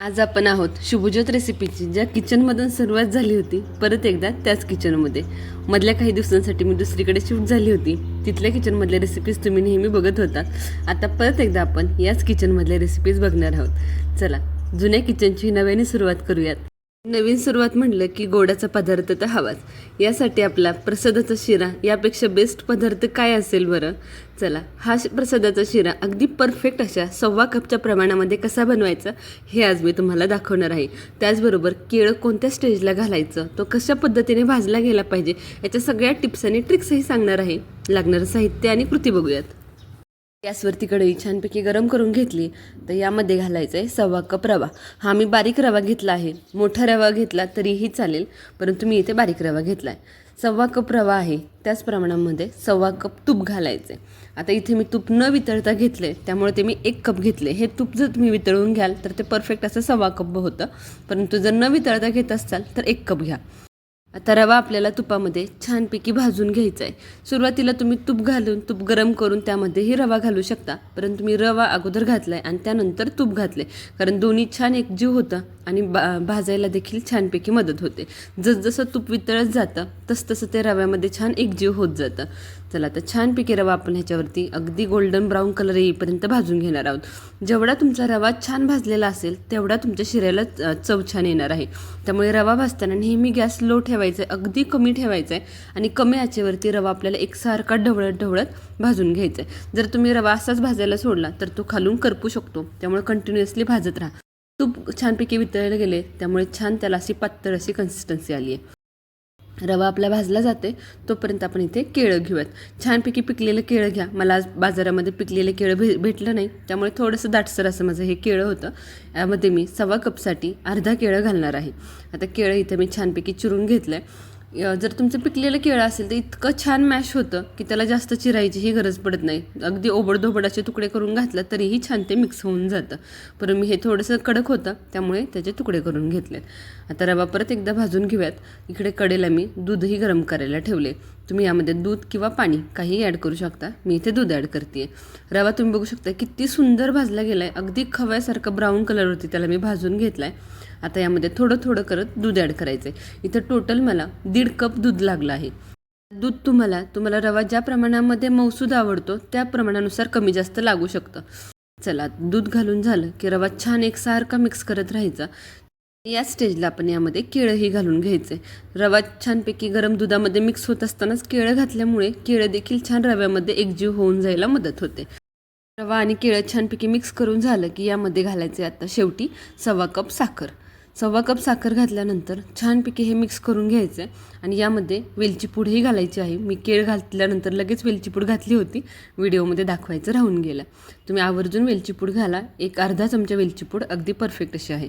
आज आपण आहोत शुभज्योत रेसिपीची ज्या किचनमधून सुरुवात झाली होती परत एकदा त्याच किचनमध्ये मधल्या काही दिवसांसाठी मी दुसरीकडे शिफ्ट झाली होती. तिथल्या किचनमधल्या रेसिपीज तुम्ही नेहमी बघत होतात आता परत एकदा आपण याच किचनमधल्या रेसिपीज बघणार आहोत. चला जुन्या किचनची नव्याने सुरुवात करूयात. नवीन सुरुवात म्हटलं की गोडाचा पदार्थ तर हवाच. यासाठी आपला प्रसादाचा शिरा यापेक्षा बेस्ट पदार्थ काय असेल बरं? चला हा श- प्रसादाचा शिरा अगदी परफेक्ट अशा सव्वा कपच्या प्रमाणामध्ये कसा बनवायचा हे आज मी तुम्हाला दाखवणार आहे. त्याचबरोबर केळं कोणत्या स्टेजला घालायचं तो कशा पद्धतीने भाजला गेला पाहिजे याच्या सगळ्या टिप्स आणि ट्रिक्सही सांगणार आहे. लागणारं साहित्य आणि कृती बघूयात. गॅसवरती कढई छानपैकी गरम करून घेतली तर यामध्ये घालायचं आहे सव्वा कप रवा. हा मी बारीक रवा घेतला आहे. मोठा रवा घेतला तरीही चालेल परंतु मी इथे बारीक रवा घेतला आहे सव्वा कप रवा आहे. त्याच प्रमाणामध्ये सव्वा कप तूप घालायचे आता इथे मी तूप न वितळता घेतले त्यामुळे ते मी एक कप घेतले हे तूप जर तुम्ही वितळून घ्याल तर ते परफेक्ट असं सव्वा कप होतं. परंतु जर न वितळता घेत असाल तर एक कप घ्या. आता रवा आपल्याला तुपामध्ये छानपैकी भाजून घ्यायचा आहे सुरुवातीला तुम्ही तूप घालून तूप गरम करून त्यामध्येही रवा घालू शकता. परंतु मी रवा अगोदर घातला आहे आणि त्यानंतर तूप घातले कारण दोन्ही छान एकजीव होतं आणि बा भाजायला देखील छानपैकी मदत होते. जसजसं तूप वितळत जातं तसतसं ते रव्यामध्ये छान एकजीव होत जातं. चला आता छानपैकी रवा आपण ह्याच्यावरती अगदी गोल्डन ब्राऊन कलर येईपर्यंत भाजून घेणार आहोत. जेवढा तुमचा रवा छान भाजलेला असेल तेवढा तुमच्या शिऱ्याला चव छान येणार आहे. त्यामुळे रवा भाजताना नेहमी गॅस लो ठेवायचा. आहे अगदी कमी ठेवायचा आहे आणि कमी आचेवरती रवा आपल्याला एकसारखा ढवळत ढवळत भाजून घ्यायचा. आहे जर तुम्ही रवा असाच भाजायला सोडला तर तो खालून करपू शकतो. त्यामुळे कंटिन्युअसली भाजत राहा. तूप छानपैकी वितळले गेले त्यामुळे छान त्याला अशी पातळ अशी कन्सिस्टन्सी आली आहे रवा आपला भाजला जाते तोपर्यंत आपण इथे केळं घेऊयात. छानपैकी पिकलेलं केळं घ्या. मला आज बाजारामध्ये पिकलेलं केळं भे भेटलं नाही त्यामुळे थोडंसं दाटसर असं माझं हे केळं होतं. यामध्ये मी सव्वा कपसाठी अर्धा केळं घालणार आहे. आता केळं इथं मी छानपैकी चिरून घेतलं आहे जर तुमचं पिकलेलं केळं असेल तर इतकं छान मॅश होतं की त्याला जास्त चिरायचीही गरज पडत नाही. अगदी ओबडधोबडाचे तुकडे करून घातलं तरीही छान ते मिक्स होऊन जातं. पर मी हे थोडंसं कडक होतं त्यामुळे त्याचे तुकडे करून घेतलेत. आता रवा परत एकदा भाजून घेऊयात. इकडे कडेला मी दूधही गरम करायला ठेवले. तुम्ही यामध्ये दूध किंवा पाणी काहीही ॲड करू शकता. मी इथे दूध ॲड करते रवा तुम्ही बघू शकता किती सुंदर भाजला गेला आहे अगदी खव्यासारखं ब्राऊन कलरवरती त्याला मी भाजून घेतला आहे आता यामध्ये थोडं थोडं करत दूध ॲड करायचं आहे इथं टोटल मला दीड कप दूध लागलं आहे. दूध तुम्हाला तुम्हाला रवा ज्या प्रमाणामध्ये मौसूद आवडतो त्या प्रमाणानुसार कमी जास्त लागू शकतं. चला दूध घालून झालं की रवा छान एकसारखा मिक्स करत राहायचा. या स्टेजला आपण यामध्ये केळंही घालून घ्यायचे. रवा छानपैकी गरम दुधामध्ये मिक्स होत असतानाच केळं घातल्यामुळे केळं देखील छान रव्यामध्ये एकजीव होऊन जायला मदत होते. रवा आणि केळं छानपैकी मिक्स करून झालं की यामध्ये घालायचे आता शेवटी सव्वा कप साखर. सव्वा कप साखर घातल्यानंतर छानपैकी हे मिक्स करून घ्यायचं आहे आणि यामध्ये वेलची पूडही घालायची आहे. मी केळ घातल्यानंतर लगेच वेलची पूड घातली होती. व्हिडिओमध्ये दाखवायचं राहून गेलं. तुम्ही आवर्जून वेलची पूड घाला. एक अर्धा चमचा वेलची पूड अगदी परफेक्ट अशी आहे.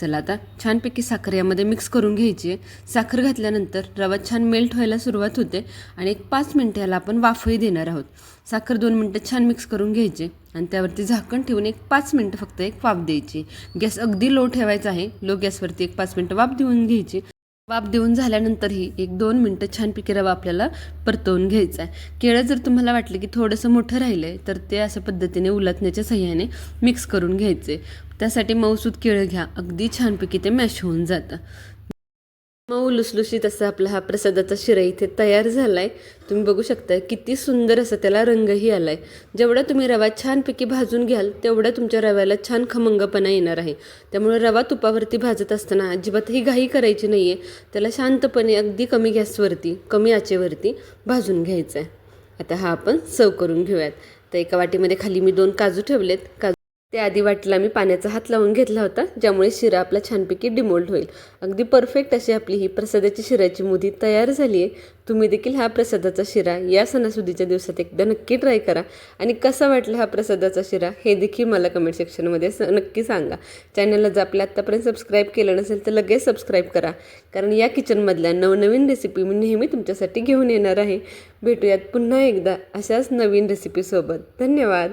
चला आता छानपैकी साखर यामध्ये मिक्स करून घ्यायची आहे. साखर घातल्यानंतर रवा छान मेल्ट व्हायला सुरुवात होते आणि एक पाच मिनटं याला आपण वाफही देणार आहोत. साखर दोन मिनटं छान मिक्स करून घ्यायचे आणि त्यावरती झाकण ठेवून एक पाच मिनटं फक्त एक वाफ द्यायची. गॅस अगदी लो ठेवायचा आहे. लो गॅसवरती एक पाच मिनटं वाफ देऊन घ्यायची. वाफ देऊन झाल्यानंतरही एक दोन मिनटं छानपैकी रवा आपल्याला परतवून घ्यायचा आहे. केळं जर तुम्हाला वाटलं की थोडंसं मोठं राहिलं आहे तर ते अशा पद्धतीने उलटण्याच्या सहाय्याने मिक्स करून घ्यायचे. त्यासाठी मऊसूद केळं घ्या. अगदी छानपैकी ते मॅश होऊन जातं. मऊ लुसलुशीत असा आपला हा प्रसादाचा शिरा इथे तयार झाला आहे तुम्ही बघू शकता किती सुंदर असा त्याला रंगही आला आहे जेवढा तुम्ही रवा छानपैकी भाजून घ्याल तेवढा तुमच्या रव्याला छान खमंगपणा येणार आहे. त्यामुळे रवा तुपावरती भाजत असताना अजिबातही घाई करायची नाही आहे त्याला शांतपणे अगदी कमी गॅसवरती कमी आचेवरती भाजून घ्यायचं आहे आता हा आपण सर्व करून घेऊयात. तर एका वाटीमध्ये खाली मी दोन काजू ठेवलेत. काजू ते आधी वाटीला मी पाण्याचा हात लावून घेतला होता ज्यामुळे शिरा आपला छानपैकी डिमोल्ड होईल. अगदी परफेक्ट अशी आपली ही प्रसादाची शिराची मुदी तयार झाली आहे. तुम्ही देखील हा प्रसादाचा शिरा या सणासुदीच्या दिवसात एकदा नक्की ट्राय करा. आणि कसा वाटला हा प्रसादाचा शिरा हे देखील मला कमेंट सेक्शनमध्ये स नक्की सांगा. चॅनलला जर आपल्या आत्तापर्यंत सबस्क्राईब केलं नसेल तर लगेच सबस्क्राईब करा. कारण या किचनमधल्या नवनवीन रेसिपी मी नेहमी तुमच्यासाठी घेऊन येणार आहे. भेटूयात पुन्हा एकदा अशाच नवीन रेसिपीसोबत. धन्यवाद!